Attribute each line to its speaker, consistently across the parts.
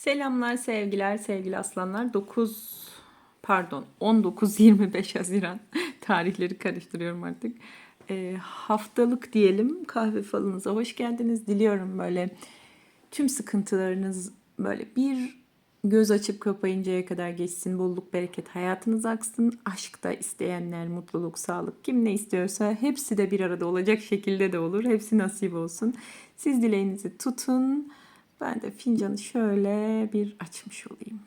Speaker 1: Selamlar sevgiler sevgili aslanlar 9 pardon 19-25 Haziran tarihleri karıştırıyorum artık. Ee, haftalık diyelim kahve falınıza hoş geldiniz. Diliyorum böyle tüm sıkıntılarınız böyle bir göz açıp kapayıncaya kadar geçsin. Bolluk bereket hayatınız aksın. Aşkta isteyenler mutluluk sağlık kim ne istiyorsa hepsi de bir arada olacak şekilde de olur. Hepsi nasip olsun. Siz dileğinizi tutun. Ben de fincanı şöyle bir açmış olayım.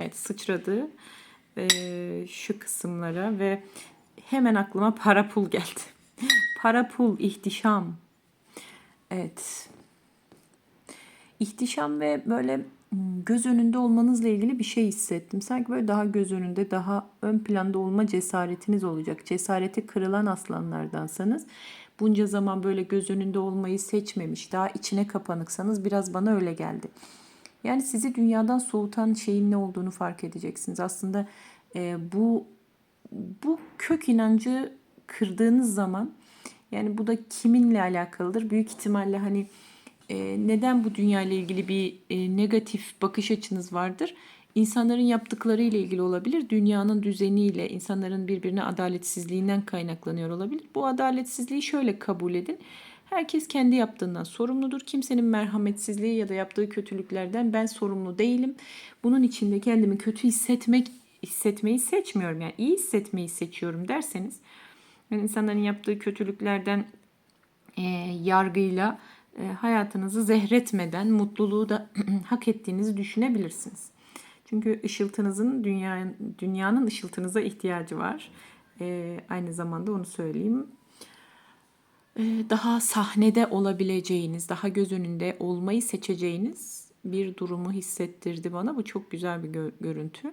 Speaker 1: Evet sıçradı ee, şu kısımlara ve hemen aklıma para pul geldi. para pul ihtişam. Evet. İhtişam ve böyle göz önünde olmanızla ilgili bir şey hissettim. Sanki böyle daha göz önünde, daha ön planda olma cesaretiniz olacak. Cesareti kırılan aslanlardansanız bunca zaman böyle göz önünde olmayı seçmemiş, daha içine kapanıksanız biraz bana öyle geldi. Yani sizi dünyadan soğutan şeyin ne olduğunu fark edeceksiniz. Aslında e, bu bu kök inancı kırdığınız zaman yani bu da kiminle alakalıdır? Büyük ihtimalle hani e, neden bu dünya ile ilgili bir e, negatif bakış açınız vardır? İnsanların yaptıkları ile ilgili olabilir. Dünyanın düzeniyle, insanların birbirine adaletsizliğinden kaynaklanıyor olabilir. Bu adaletsizliği şöyle kabul edin. Herkes kendi yaptığından sorumludur. Kimsenin merhametsizliği ya da yaptığı kötülüklerden ben sorumlu değilim. Bunun için de kendimi kötü hissetmek hissetmeyi seçmiyorum. Yani iyi hissetmeyi seçiyorum derseniz yani insanların yaptığı kötülüklerden e, yargıyla e, hayatınızı zehretmeden mutluluğu da hak ettiğinizi düşünebilirsiniz. Çünkü ışıltınızın dünya, dünyanın ışıltınıza ihtiyacı var. E, aynı zamanda onu söyleyeyim. E, daha sahnede olabileceğiniz, daha göz önünde olmayı seçeceğiniz bir durumu hissettirdi bana. Bu çok güzel bir gö- görüntü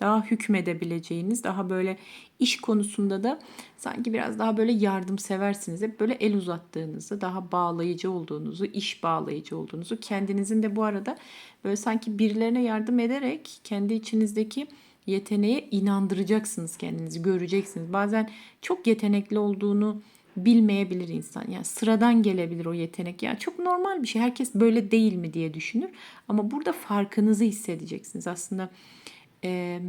Speaker 1: daha hükmedebileceğiniz, daha böyle iş konusunda da sanki biraz daha böyle yardımseversiniz. Hep böyle el uzattığınızı, daha bağlayıcı olduğunuzu, iş bağlayıcı olduğunuzu, kendinizin de bu arada böyle sanki birilerine yardım ederek kendi içinizdeki yeteneğe inandıracaksınız kendinizi, göreceksiniz. Bazen çok yetenekli olduğunu bilmeyebilir insan. Yani sıradan gelebilir o yetenek. Yani çok normal bir şey. Herkes böyle değil mi diye düşünür. Ama burada farkınızı hissedeceksiniz. Aslında e,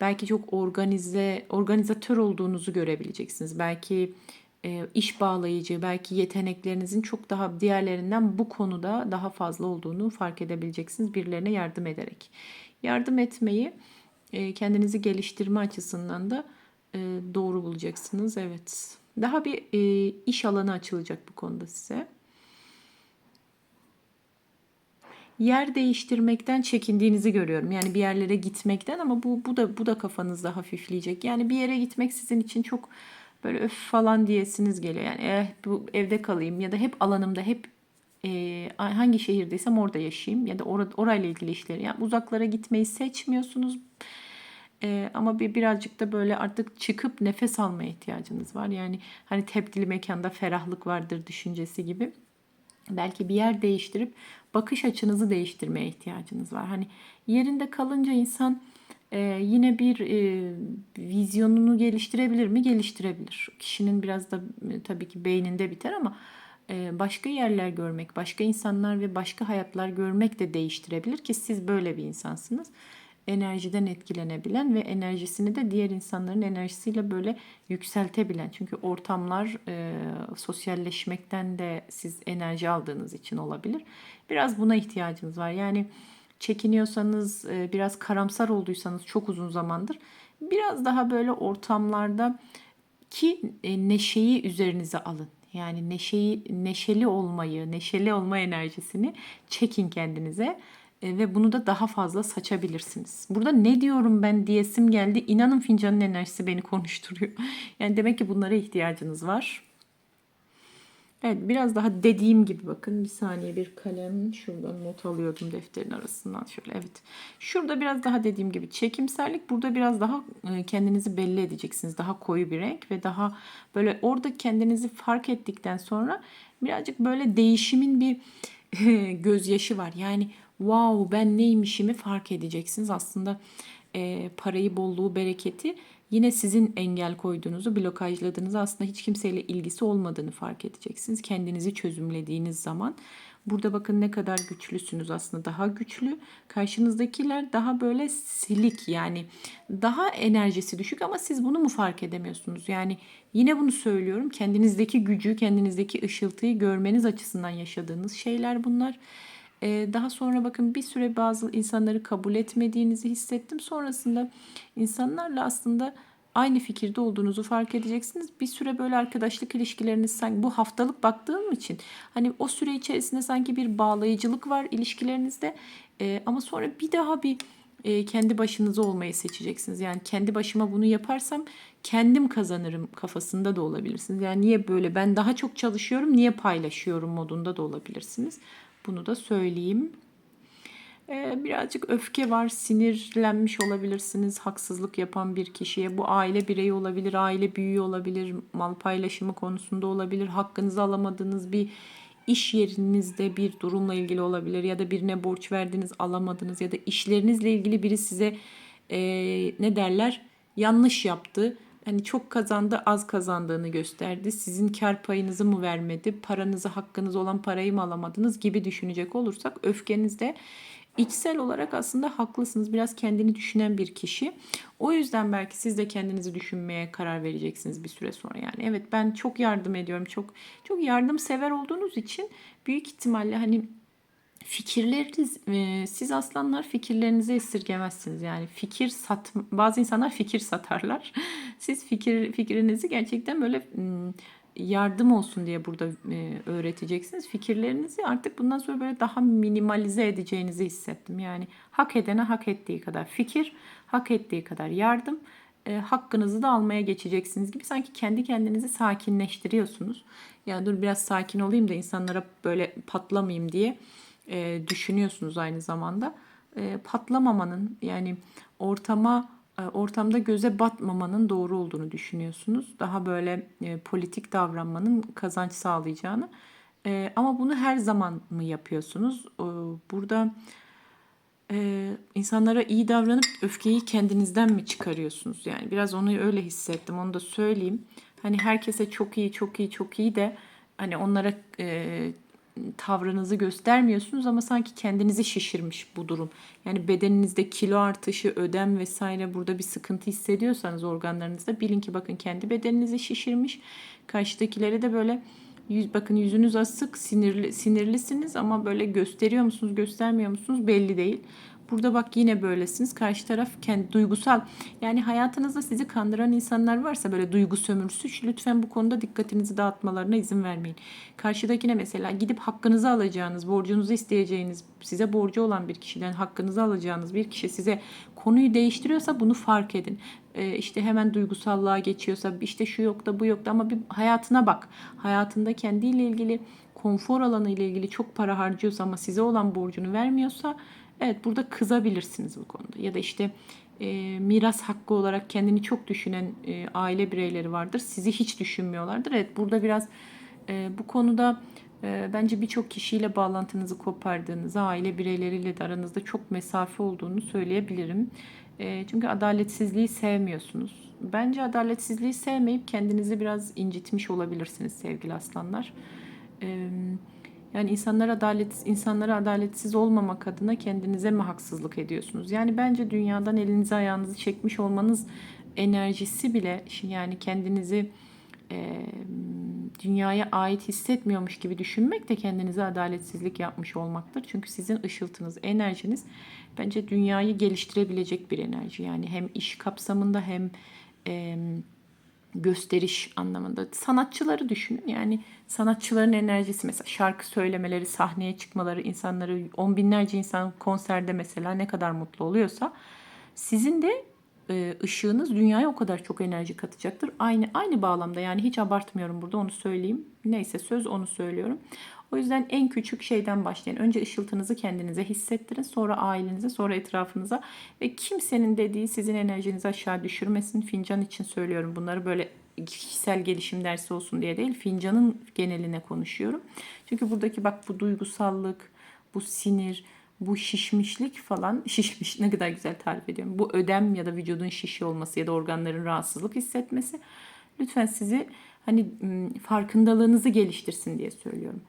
Speaker 1: belki çok organize organizatör olduğunuzu görebileceksiniz. Belki e, iş bağlayıcı, belki yeteneklerinizin çok daha diğerlerinden bu konuda daha fazla olduğunu fark edebileceksiniz birilerine yardım ederek. Yardım etmeyi e, kendinizi geliştirme açısından da e, doğru bulacaksınız. Evet. Daha bir e, iş alanı açılacak bu konuda size. Yer değiştirmekten çekindiğinizi görüyorum. Yani bir yerlere gitmekten ama bu bu da bu da kafanızda hafifleyecek. Yani bir yere gitmek sizin için çok böyle öf falan diyesiniz geliyor. Yani eh, bu evde kalayım ya da hep alanımda hep e, hangi şehirdeysem orada yaşayayım ya da or orayla ilgili işleri. Yani uzaklara gitmeyi seçmiyorsunuz. E, ama bir birazcık da böyle artık çıkıp nefes almaya ihtiyacınız var. Yani hani tepkili mekanda ferahlık vardır düşüncesi gibi. Belki bir yer değiştirip bakış açınızı değiştirmeye ihtiyacınız var. Hani yerinde kalınca insan e, yine bir e, vizyonunu geliştirebilir mi? Geliştirebilir. Kişinin biraz da e, tabii ki beyninde biter ama e, başka yerler görmek, başka insanlar ve başka hayatlar görmek de değiştirebilir ki siz böyle bir insansınız enerjiden etkilenebilen ve enerjisini de diğer insanların enerjisiyle böyle yükseltebilen. Çünkü ortamlar e, sosyalleşmekten de siz enerji aldığınız için olabilir. Biraz buna ihtiyacınız var. Yani çekiniyorsanız, e, biraz karamsar olduysanız çok uzun zamandır biraz daha böyle ortamlarda ki e, neşeyi üzerinize alın. Yani neşeyi, neşeli olmayı, neşeli olma enerjisini çekin kendinize ve bunu da daha fazla saçabilirsiniz. Burada ne diyorum ben diyesim geldi. İnanın fincanın enerjisi beni konuşturuyor. Yani demek ki bunlara ihtiyacınız var. Evet biraz daha dediğim gibi bakın bir saniye bir kalem şuradan not alıyordum defterin arasından şöyle evet. Şurada biraz daha dediğim gibi çekimserlik burada biraz daha e, kendinizi belli edeceksiniz. Daha koyu bir renk ve daha böyle orada kendinizi fark ettikten sonra birazcık böyle değişimin bir gözyaşı var. Yani wow ben neymişimi fark edeceksiniz. Aslında e, parayı, bolluğu, bereketi yine sizin engel koyduğunuzu, blokajladığınızı aslında hiç kimseyle ilgisi olmadığını fark edeceksiniz. Kendinizi çözümlediğiniz zaman Burada bakın ne kadar güçlüsünüz aslında daha güçlü. Karşınızdakiler daha böyle silik yani daha enerjisi düşük ama siz bunu mu fark edemiyorsunuz? Yani yine bunu söylüyorum kendinizdeki gücü kendinizdeki ışıltıyı görmeniz açısından yaşadığınız şeyler bunlar. Ee, daha sonra bakın bir süre bazı insanları kabul etmediğinizi hissettim. Sonrasında insanlarla aslında aynı fikirde olduğunuzu fark edeceksiniz. Bir süre böyle arkadaşlık ilişkileriniz sanki bu haftalık baktığım için hani o süre içerisinde sanki bir bağlayıcılık var ilişkilerinizde. Ee, ama sonra bir daha bir e, kendi başınıza olmayı seçeceksiniz. Yani kendi başıma bunu yaparsam kendim kazanırım kafasında da olabilirsiniz. Yani niye böyle ben daha çok çalışıyorum niye paylaşıyorum modunda da olabilirsiniz. Bunu da söyleyeyim. Ee, birazcık öfke var, sinirlenmiş olabilirsiniz haksızlık yapan bir kişiye. Bu aile bireyi olabilir, aile büyüğü olabilir, mal paylaşımı konusunda olabilir, hakkınızı alamadığınız bir iş yerinizde bir durumla ilgili olabilir ya da birine borç verdiniz alamadınız ya da işlerinizle ilgili biri size e, ne derler yanlış yaptı. Hani çok kazandı az kazandığını gösterdi. Sizin kar payınızı mı vermedi? Paranızı hakkınız olan parayı mı alamadınız gibi düşünecek olursak öfkenizde içsel olarak aslında haklısınız. Biraz kendini düşünen bir kişi. O yüzden belki siz de kendinizi düşünmeye karar vereceksiniz bir süre sonra. Yani evet ben çok yardım ediyorum. Çok çok yardımsever olduğunuz için büyük ihtimalle hani fikirleriniz e, siz aslanlar fikirlerinizi esirgemezsiniz. Yani fikir sat bazı insanlar fikir satarlar. Siz fikir fikrinizi gerçekten böyle yardım olsun diye burada e, öğreteceksiniz. Fikirlerinizi artık bundan sonra böyle daha minimalize edeceğinizi hissettim. Yani hak edene hak ettiği kadar fikir, hak ettiği kadar yardım, e, hakkınızı da almaya geçeceksiniz gibi sanki kendi kendinizi sakinleştiriyorsunuz. Yani dur biraz sakin olayım da insanlara böyle patlamayayım diye e, düşünüyorsunuz aynı zamanda. E, patlamamanın yani ortama e, ortamda göze batmamanın doğru olduğunu düşünüyorsunuz. Daha böyle e, politik davranmanın kazanç sağlayacağını. E, ama bunu her zaman mı yapıyorsunuz? E, burada e, insanlara iyi davranıp öfkeyi kendinizden mi çıkarıyorsunuz? Yani biraz onu öyle hissettim. Onu da söyleyeyim. Hani herkese çok iyi, çok iyi, çok iyi de hani onlara e, tavrınızı göstermiyorsunuz ama sanki kendinizi şişirmiş bu durum. Yani bedeninizde kilo artışı, ödem vesaire burada bir sıkıntı hissediyorsanız organlarınızda bilin ki bakın kendi bedeninizi şişirmiş. Karşıdakilere de böyle yüz, bakın yüzünüz asık, sinirli, sinirlisiniz ama böyle gösteriyor musunuz, göstermiyor musunuz belli değil. Burada bak yine böylesiniz. Karşı taraf kendi duygusal yani hayatınızda sizi kandıran insanlar varsa böyle duygu sömürüsü lütfen bu konuda dikkatinizi dağıtmalarına izin vermeyin. Karşıdakine mesela gidip hakkınızı alacağınız, borcunuzu isteyeceğiniz, size borcu olan bir kişiden hakkınızı alacağınız bir kişi size konuyu değiştiriyorsa bunu fark edin. Ee, işte hemen duygusallığa geçiyorsa işte şu yok da bu yok da ama bir hayatına bak. Hayatında kendiyle ilgili konfor alanı ile ilgili çok para harcıyorsa ama size olan borcunu vermiyorsa Evet burada kızabilirsiniz bu konuda. Ya da işte e, miras hakkı olarak kendini çok düşünen e, aile bireyleri vardır. Sizi hiç düşünmüyorlardır. Evet burada biraz e, bu konuda e, bence birçok kişiyle bağlantınızı kopardığınızı, aile bireyleriyle de aranızda çok mesafe olduğunu söyleyebilirim. E, çünkü adaletsizliği sevmiyorsunuz. Bence adaletsizliği sevmeyip kendinizi biraz incitmiş olabilirsiniz sevgili aslanlar. Evet yani insanlara adalet insanlara adaletsiz olmamak adına kendinize mi haksızlık ediyorsunuz? Yani bence dünyadan elinizi ayağınızı çekmiş olmanız enerjisi bile yani kendinizi e, dünyaya ait hissetmiyormuş gibi düşünmek de kendinize adaletsizlik yapmış olmaktır. Çünkü sizin ışıltınız, enerjiniz bence dünyayı geliştirebilecek bir enerji. Yani hem iş kapsamında hem e, gösteriş anlamında. Sanatçıları düşünün. Yani sanatçıların enerjisi mesela şarkı söylemeleri, sahneye çıkmaları, insanları on binlerce insan konserde mesela ne kadar mutlu oluyorsa sizin de e, ışığınız dünyaya o kadar çok enerji katacaktır. Aynı aynı bağlamda yani hiç abartmıyorum burada onu söyleyeyim. Neyse söz onu söylüyorum. O yüzden en küçük şeyden başlayın. Önce ışıltınızı kendinize hissettirin. Sonra ailenize, sonra etrafınıza. Ve kimsenin dediği sizin enerjinizi aşağı düşürmesin. Fincan için söylüyorum bunları böyle kişisel gelişim dersi olsun diye değil. Fincanın geneline konuşuyorum. Çünkü buradaki bak bu duygusallık, bu sinir, bu şişmişlik falan şişmiş ne kadar güzel tarif ediyorum. Bu ödem ya da vücudun şişi olması ya da organların rahatsızlık hissetmesi lütfen sizi hani farkındalığınızı geliştirsin diye söylüyorum.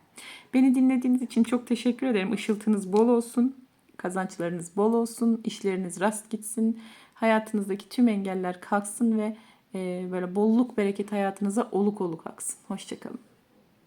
Speaker 1: Beni dinlediğiniz için çok teşekkür ederim. Işıltınız bol olsun. Kazançlarınız bol olsun. işleriniz rast gitsin. Hayatınızdaki tüm engeller kalksın ve e, böyle bolluk bereket hayatınıza oluk oluk aksın. Hoşçakalın.